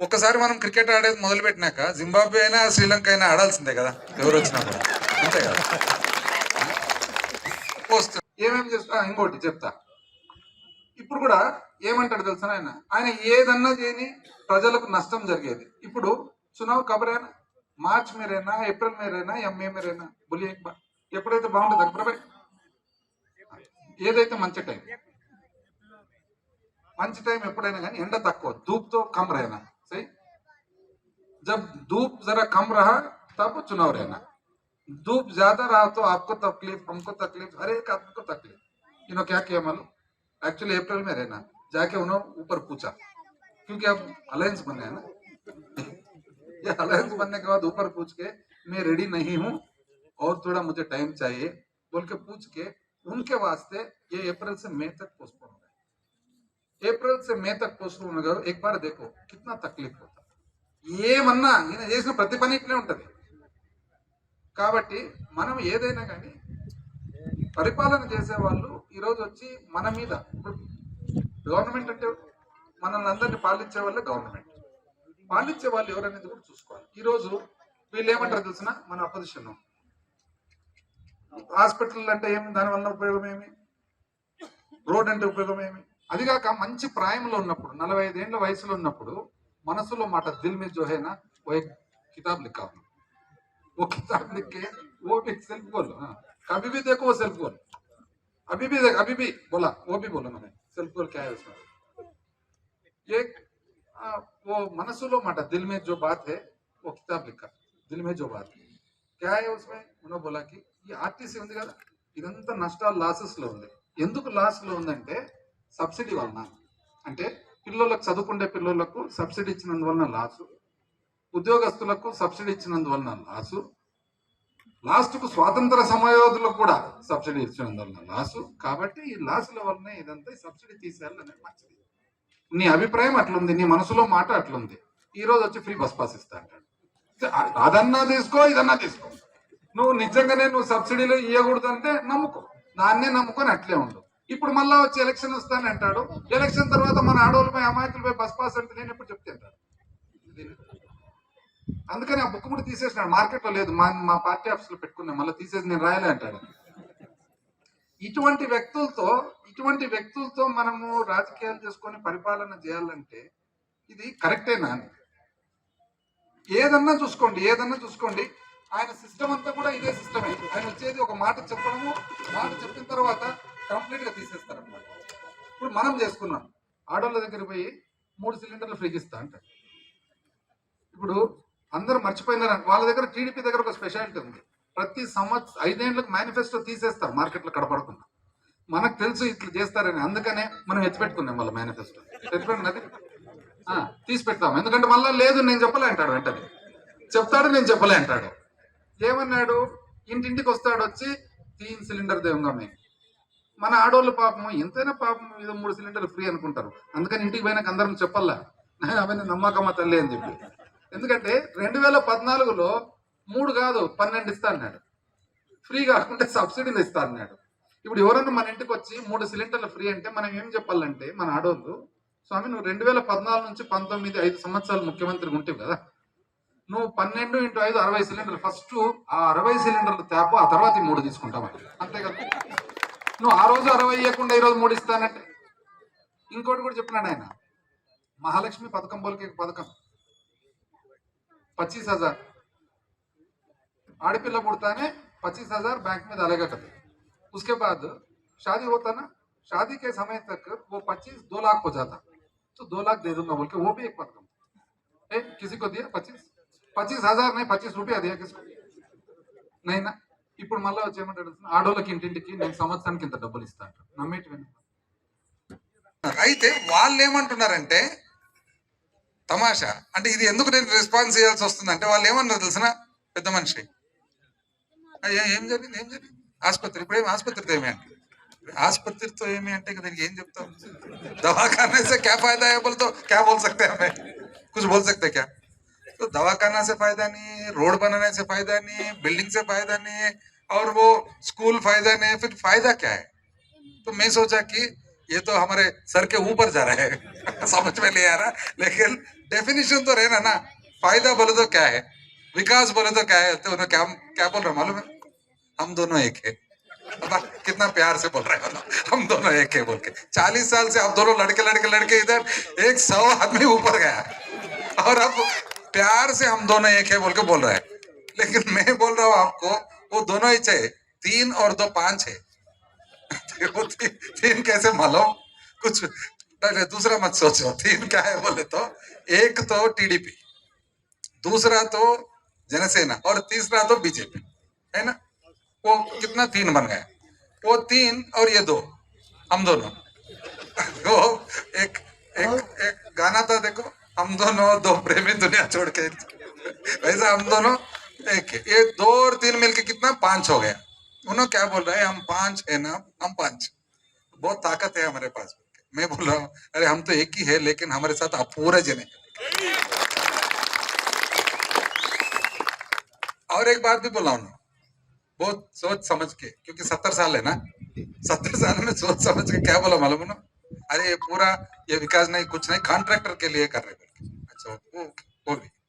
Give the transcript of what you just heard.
ఒక్కసారి మనం క్రికెట్ ఆడేది మొదలుపెట్టినాక జింబాబే అయినా శ్రీలంక అయినా ఆడాల్సిందే కదా ఎవరు వచ్చినా కూడా. అంతే కదా? వస్తుంది ఏమేమి చేస్తా? ఇంకోటి చెప్తా. ఇప్పుడు కూడా ఏమంటాడు తెలుసా ఆయన ఆయన ఏదన్నా చేయని ప్రజలకు నష్టం జరిగేది. ఇప్పుడు చునావ్ కబరేనా? మార్చ్ మీరైనా? ఏప్రిల్ మీరైనా? ఎంఏ మీరైనా? బులి ఎప్పుడైతే బాగుంటుంది అక్బరబాయ్ ఏదైతే మంచి టైం. మంచి టైం ఎప్పుడైనా కానీ ఎండ తక్కువ. ధూప్తో కమరైనా सही? जब धूप जरा कम रहा, तब चुनाव रहना। धूप ज़्यादा रहा तो आपको तकलीफ़, हमको तकलीफ़, हर एक आदमी को तकलीफ़। इन्होंने क्या किया मालूम? एक्चुअली अप्रैल में रहना। जाके उन्होंने ऊपर पूछा। क्योंकि अब अलायंस बने हैं ना। ये अलायंस बनने के बाद ऊपर पूछ के, मैं रेडी नहीं हूँ। और थोड़ा मुझे टाइम चाहिए। बोल के पूछ के, उनके वास्ते ये अप्रैल से मई तक पोस्टपोन अप्रैल से मई तक पोस्टपोन हो गया एक बार देखो कितना तकलीफ होता ఏమన్నా ఈయన చేసిన ప్రతి పని ఇట్లే ఉంటది కాబట్టి మనం ఏదైనా కానీ పరిపాలన చేసే వాళ్ళు ఈరోజు వచ్చి మన మీద ఇప్పుడు గవర్నమెంట్ అంటే మనల్ని అందరినీ పాలించే వాళ్ళే గవర్నమెంట్ పాలించే వాళ్ళు ఎవరనేది కూడా చూసుకోవాలి ఈరోజు వీళ్ళు ఏమంటారు తెలిసిన మన అపోజిషన్ హాస్పిటల్ అంటే ఏమి దాని వల్ల ఉపయోగం ఏమి రోడ్ అంటే ఉపయోగం ఏమి అది కాక మంచి ప్రాయంలో ఉన్నప్పుడు నలభై ఐదేళ్ల వయసులో ఉన్నప్పుడు మనసులో మాట దిల్ में जो है ना वो एक किताब लिखा हूं वो किताब लिख के वो भी सेल्फ गोल हाँ कभी भी देखो वो सेल्फ गोल अभी भी देख अभी भी बोला वो भी बोला मैंने सेल्फ गोल क्या है उसमें एक आ, वो मनसुलो माटा दिल में जो बात है वो किताब लिखा दिल में जो बात है क्या है उसमें उन्होंने बोला कि ఈ ఆర్టీసీ ఉంది కదా ఇదంతా నష్టాలు లాసెస్ లో ఉంది ఎందుకు లాస్ లో ఉందంటే సబ్సిడీ వలన అంటే పిల్లలకు చదువుకుండే పిల్లలకు సబ్సిడీ ఇచ్చినందువలన లాసు ఉద్యోగస్తులకు సబ్సిడీ ఇచ్చినందువలన లాసు లాస్ట్కు స్వాతంత్ర సమయోధులకు కూడా సబ్సిడీ ఇచ్చినందువలన లాసు. కాబట్టి ఈ లాసుల వలన ఇదంతా సబ్సిడీ తీసేయాలని మంచిది. నీ అభిప్రాయం అట్లుంది నీ మనసులో మాట అట్లుంది. ఈ రోజు వచ్చి ఫ్రీ బస్ పాస్ ఇస్తా అంటాడు. అదన్నా తీసుకో ఇదన్నా తీసుకో. నువ్వు నిజంగానే నువ్వు సబ్సిడీలో ఇవ్వకూడదు అంటే నమ్ముకో. దాన్నే నమ్ముకొని అట్లే ఉండవు ఇప్పుడు మళ్ళా వచ్చి ఎలక్షన్ వస్తాను అంటాడు. ఎలక్షన్ తర్వాత మన ఆడవాళ్ళపై అమాయకులపై బస్ పాస్ అంటే నేను ఎప్పుడు చెప్తే అందుకని ఆ బుక్ కూడా తీసేసినాడు. మార్కెట్లో లేదు. మా మా పార్టీ ఆఫీస్లో పెట్టుకున్నా మళ్ళీ తీసేసి నేను రాయలే అంటాడు. ఇటువంటి వ్యక్తులతో ఇటువంటి వ్యక్తులతో మనము రాజకీయాలు చేసుకొని పరిపాలన చేయాలంటే ఇది కరెక్టేనా అని ఏదన్నా చూసుకోండి ఏదన్నా చూసుకోండి. ఆయన సిస్టమ్ అంతా కూడా ఇదే సిస్టమే. ఆయన వచ్చేది ఒక మాట చెప్పడము. మాట చెప్పిన తర్వాత కంప్లీట్గా తీసేస్తారనమాట తీసేస్తారు ఇప్పుడు మనం చేసుకున్నాం. ఆడోళ్ళ దగ్గర పోయి మూడు సిలిండర్లు ఫ్రీకి ఇస్తా అంటారు ఇప్పుడు అందరూ మర్చిపోయినారు వాళ్ళ దగ్గర టీడీపీ దగ్గర ఒక స్పెషాలిటీ ఉంది. ప్రతి సంవత్సరం ఐదేళ్ళకు మేనిఫెస్టో తీసేస్తారు మార్కెట్లో కడపడకుండా మనకు తెలుసు ఇట్లా చేస్తారని. అందుకనే మనం ఎత్తిపెట్టుకున్నాం వాళ్ళ మేనిఫెస్టో ఎత్తిపెట్టినది తీసి పెడతాం. ఎందుకంటే మళ్ళీ లేదు నేను చెప్పలే అంటాడు వెంటనే. చెప్తాడు నేను చెప్పలే అంటాడు. ఏమన్నాడు? ఇంటింటికి వస్తాడు వచ్చి తీన్ సిలిండర్ దేవంగా మేము మన ఆడోళ్ళు పాపం ఎంతైనా పాపం ఏదో మూడు సిలిండర్లు ఫ్రీ అనుకుంటారు. అందుకని ఇంటికి పోయినాక అందరం చెప్పాలా అవన్నీ నమ్మకమ్మ తల్లి అని చెప్పి. ఎందుకంటే రెండు వేల పద్నాలుగులో మూడు కాదు పన్నెండు ఇస్తా అన్నాడు. ఫ్రీ కాకుండా సబ్సిడీలు ఇస్తా అన్నాడు. ఇప్పుడు ఎవరన్నా మన ఇంటికి వచ్చి మూడు సిలిండర్లు ఫ్రీ అంటే మనం ఏం చెప్పాలంటే మన ఆడోళ్ళు స్వామి నువ్వు రెండు వేల పద్నాలుగు నుంచి పంతొమ్మిది ఐదు సంవత్సరాలు ముఖ్యమంత్రి ఉంటావు కదా నువ్వు పన్నెండు ఇంటూ ఐదు అరవై సిలిండర్లు ఫస్ట్ ఆ అరవై సిలిండర్లు తేపు ఆ తర్వాత ఈ మూడు తీసుకుంటావు అంతే కదా. నువ్వు ఆ రోజు అరవై ఇవ్వకుండా ఈ రోజు మూడు ఇస్తానంటే ఇంకోటి కూడా చెప్పినాడు ఆయన మహాలక్ష్మి పథకం బోల్కి एक పథకం पच्चीस हजार आड़पिल्ला पुड़ताने पच्चीस हजार बैंक में डालेगा कभी उसके बाद शादी होता ना शादी के समय तक वो पच्चीस दो लाख हो जाता तो दो लाख दे दूंगा बोल के वो भी एक पथकम ए किसी को दिया पच्चीस पच्चीस हजार नहीं पच्चीस रुपया दिया किसको नहीं ना ఇప్పుడు మళ్ళీ వచ్చి ఏమంటాడు తెలుసా? ఆడోళ్ళకి ఇంటింటికి నేను సంవత్సరానికి ఇంత డబ్బులు ఇస్తా అంటాడు నమ్మేటి అయితే వాళ్ళు ఏమంటున్నారంటే తమాషా అంటే ఇది ఎందుకు నేను రెస్పాన్స్ చేయాల్సి వస్తుంది అంటే వాళ్ళు ఏమన్నారు తెలిసిన పెద్ద మనిషి అయ్యా ఏం జరిగింది ఏం జరిగింది ఆసుపత్రి ఇప్పుడు ఏం ఆసుపత్రితో ఏమి అంటే ఆసుపత్రితో ఏమి అంటే ఇక దీనికి ఏం చెప్తాం दवाखाने से क्या फायदा है बोल तो क्या बोल सकते हैं हमें कुछ बोल सकते हैं क्या तो दवाखाना से फ़ायदा नहीं है रोड बनाने से फ़ायदा नहीं बिल्डिंग से फ़ायदा नहीं है और वो स्कूल फ़ायदा नहीं, फिर फ़ायदा क्या है? तो मैं सोचा कि ये तो हमारे सर के ऊपर जा रहा है। समझ में नहीं आ रहा, लेकिन डेफिनेशन तो रहना ना, फ़ायदा बोले तो क्या है? विकास बोले तो क्या है? तो उन्हें क्या क्या बोल रहे मालूम है? हम दोनों एक है। कितना प्यार से बोल रहे हैं हम दोनों एक है बोल के। चालीस साल से आप दोनों लड़के लड़के लड़के इधर, एक सौ आदमी ऊपर गया। और अब प्यार से हम दोनों एक है बोल के बोल रहे हैं। लेकिन मैं बोल रहा हूँ आपको वो दोनों ही चाहिए तीन और दो पाँच है। वो ती, तीन कैसे मालूम? कुछ दूसरा मत सोचो। तीन क्या है बोले तो? एक तो टीडीपी दूसरा तो जनसेना और तीसरा तो बीजेपी है ना? वो कितना तीन बन गए? वो तीन और ये दो हम दोनों। वो एक एक एक गाना था देखो। हम दोनों दो प्रेमी दुनिया छोड़ के वैसा हम दोनों एक ये दो और तीन मिलके कितना? पाँच हो गया। उन्होंने क्या बोल रहे हैं? हम पाँच है ना? हम पाँच। बहुत ताकत है हमारे पास। मैं बोल रहा हूँ, अरे हम तो एक ही है, लेकिन हमारे साथ अपूरे जने और एक बात भी बोला हूँ बहुत सोच समझ के, क्योंकि सत्तर साल है ना? सत्तर साल में सोच समझ के क्या बोला मालूम ना अरे ये पूरा, ये विकास नहीं, कुछ नहीं कॉन्ट्रैक्टर के लिए कर रहे então vamos.